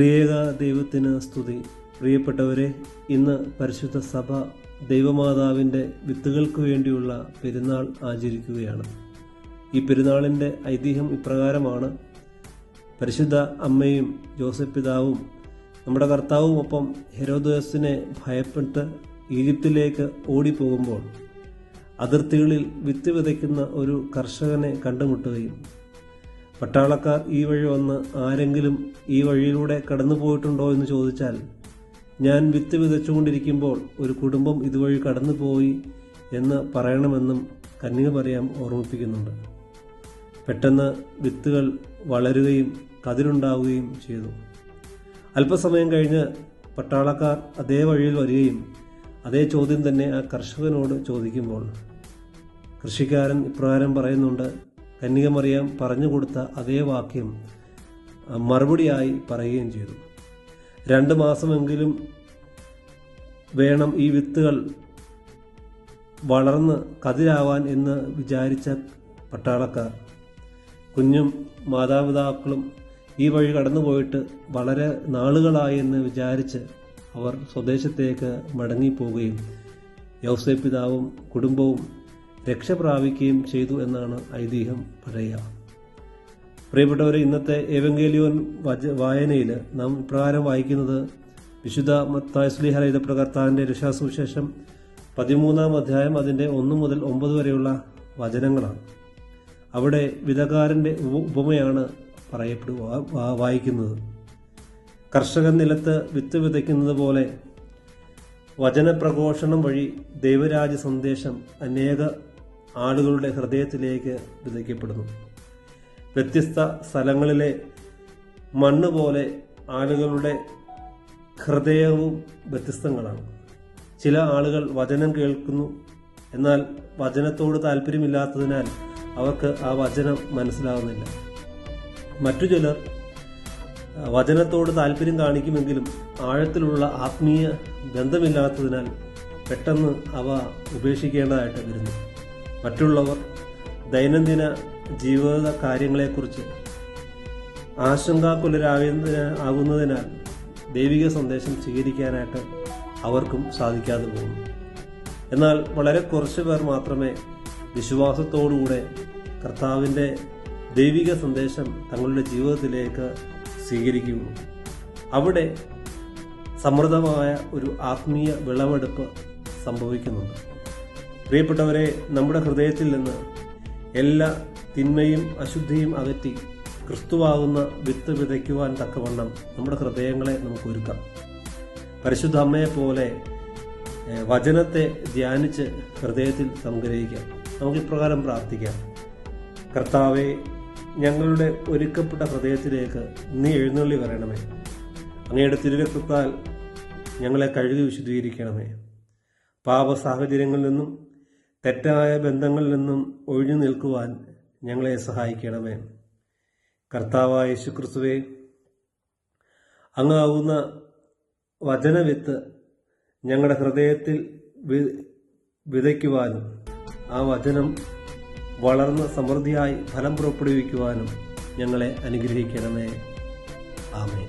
പ്രിയേക ദൈവത്തിന് സ്തുതി. പ്രിയപ്പെട്ടവരെ ഇന്ന് പരിശുദ്ധ സഭ ദൈവമാതാവിന്റെ വിത്തുകൾക്ക് വേണ്ടിയുള്ള പെരുന്നാൾ ആചരിക്കുകയാണ്. ഈ പെരുന്നാളിന്റെ ഐതിഹ്യം ഇപ്രകാരമാണ്. പരിശുദ്ധ അമ്മയും ജോസഫ് പിതാവും നമ്മുടെ കർത്താവും ഒപ്പം ഹെരോദോസിനെ ഭയപ്പെട്ട് ഈജിപ്തിലേക്ക് ഓടിപ്പോകുമ്പോൾ അതിർത്തികളിൽ വിത്ത് വിതയ്ക്കുന്ന ഒരു കർഷകനെ കണ്ടുമുട്ടുകയും പട്ടാളക്കാർ ഈ വഴി വന്ന് ആരെങ്കിലും ഈ വഴിയിലൂടെ കടന്നു പോയിട്ടുണ്ടോ എന്ന് ചോദിച്ചാൽ ഞാൻ വിത്ത് വിതച്ചുകൊണ്ടിരിക്കുമ്പോൾ ഒരു കുടുംബം ഇതുവഴി കടന്നുപോയി എന്ന് പറയണമെന്നും കന്യക പറയാം ഓർമ്മിപ്പിക്കുന്നുണ്ട്. പെട്ടെന്ന് വിത്തുകൾ വളരുകയും കതിരുണ്ടാവുകയും ചെയ്തു. അല്പസമയം കഴിഞ്ഞ് പട്ടാളക്കാർ അതേ വഴിയിൽ വരികയും അതേ ചോദ്യം തന്നെ ആ കർഷകനോട് ചോദിക്കുമ്പോൾ കൃഷിക്കാരൻ ഇപ്രകാരം പറയുന്നുണ്ട് കന്യകമറിയാം പറഞ്ഞു കൊടുത്ത അതേ വാക്യം മറുപടിയായി പറയുകയും ചെയ്തു. രണ്ട് മാസമെങ്കിലും വേണം ഈ വിത്തുകൾ വളർന്ന് കതിരാവാൻ എന്ന് വിചാരിച്ച പട്ടാളക്കാർ. കുഞ്ഞും മാതാപിതാക്കളും ഈ വഴി കടന്നുപോയിട്ട് വളരെ നാളുകളായി എന്ന് വിചാരിച്ച് അവർ സ്വദേശത്തേക്ക് മടങ്ങിപ്പോവുകയും യൗസേ പിതാവും കുടുംബവും രക്ഷ പ്രാപിക്കുകയും ചെയ്തു എന്നാണ് ഐതിഹ്യം പറയുക. പ്രിയപ്പെട്ടവരെ ഇന്നത്തെ ഏവങ്കേലിയോൻ വായനയിൽ നാം ഇപ്രകാരം വായിക്കുന്നത് വിശുദ്ധ മത്തായസ്ലിഹ എഴുതപ്രകർത്താവിന്റെ രക്ഷാസുവിശേഷം പതിമൂന്നാം അധ്യായം അതിന്റെ ഒന്ന് മുതൽ ഒമ്പത് വരെയുള്ള വചനങ്ങളാണ്. അവിടെ വിധകാരന്റെ ഉപ- ഉപമയാണ് പറയപ്പെടുക വാ- വായിക്കുന്നത്. കർഷകൻ നിലത്ത് വിത്ത് വിതയ്ക്കുന്നത് പോലെ വചനപ്രഘോഷണം വഴി ദൈവരാജ സന്ദേശം അനേക ആളുകളുടെ ഹൃദയത്തിലേക്ക് വിതയ്ക്കപ്പെടുന്നു. വ്യത്യസ്ത സ്ഥലങ്ങളിലെ മണ്ണ് പോലെ ആളുകളുടെ ഹൃദയവും വ്യത്യസ്തങ്ങളാണ്. ചില ആളുകൾ വചനം കേൾക്കുന്നു എന്നാൽ വചനത്തോട് താല്പര്യമില്ലാത്തതിനാൽ അവർക്ക് ആ വചനം മനസ്സിലാവുന്നില്ല. മറ്റു ചിലർ വചനത്തോട് താല്പര്യം കാണിക്കുമെങ്കിലും ആഴത്തിലുള്ള ആത്മീയ ബന്ധമില്ലാത്തതിനാൽ പെട്ടെന്ന് അവ ഉപേക്ഷിക്കേണ്ടതായിട്ട് വരുന്നു മറ്റുള്ളവർ ദൈനംദിന ജീവിത കാര്യങ്ങളെക്കുറിച്ച് ആശങ്കാകുലരാകുന്ന ആകുന്നതിനാൽ ദൈവിക സന്ദേശം സ്വീകരിക്കാനായിട്ട് അവർക്കും സാധിക്കാതെ പോകുന്നു. എന്നാൽ വളരെ കുറച്ച് പേർ മാത്രമേ വിശ്വാസത്തോടുകൂടെ കർത്താവിന്റെ ദൈവിക സന്ദേശം തങ്ങളുടെ ജീവിതത്തിലേക്ക് സ്വീകരിക്കുകയുള്ളൂ. അവിടെ സമൃദ്ധമായ ഒരു ആത്മീയ വിളവെടുപ്പ് സംഭവിക്കുന്നുണ്ട്. പ്രിയപ്പെട്ടവരെ നമ്മുടെ ഹൃദയത്തിൽ നിന്ന് എല്ലാ തിന്മയും അശുദ്ധിയും അകറ്റി ക്രിസ്തുവാകുന്ന വിത്ത് വിതയ്ക്കുവാൻ തക്കവണ്ണം നമ്മുടെ ഹൃദയങ്ങളെ നമുക്ക് ഒരുക്കാം. പരിശുദ്ധ അമ്മയെപ്പോലെ വചനത്തെ ധ്യാനിച്ച് ഹൃദയത്തിൽ സംഗ്രഹിക്കാം. നമുക്ക് ഇപ്രകാരം പ്രാർത്ഥിക്കാം. കർത്താവെ ഞങ്ങളുടെ ഒരുക്കപ്പെട്ട ഹൃദയത്തിലേക്ക് നീ എഴുന്നള്ളി വരണമേ. അങ്ങയുടെ തിരുരക്തത്താൽ ഞങ്ങളെ കഴുകി വിശുദ്ധീകരിക്കണമേ. പാപ സാഹചര്യങ്ങളിൽ നിന്നും തെറ്റായ ബന്ധങ്ങളിൽ നിന്നും ഒഴിഞ്ഞു നിൽക്കുവാൻ ഞങ്ങളെ സഹായിക്കണമേ. കർത്താവായ യേശുക്രിസ്തുവേ അങ്ങാവുന്ന വചനവിത്ത് ഞങ്ങളുടെ ഹൃദയത്തിൽ വിതയ്ക്കുവാനും ആ വചനം വളർന്ന് സമൃദ്ധിയായി ഫലം പുറപ്പെടുവിക്കുവാനും ഞങ്ങളെ അനുഗ്രഹിക്കണമേ. ആമേ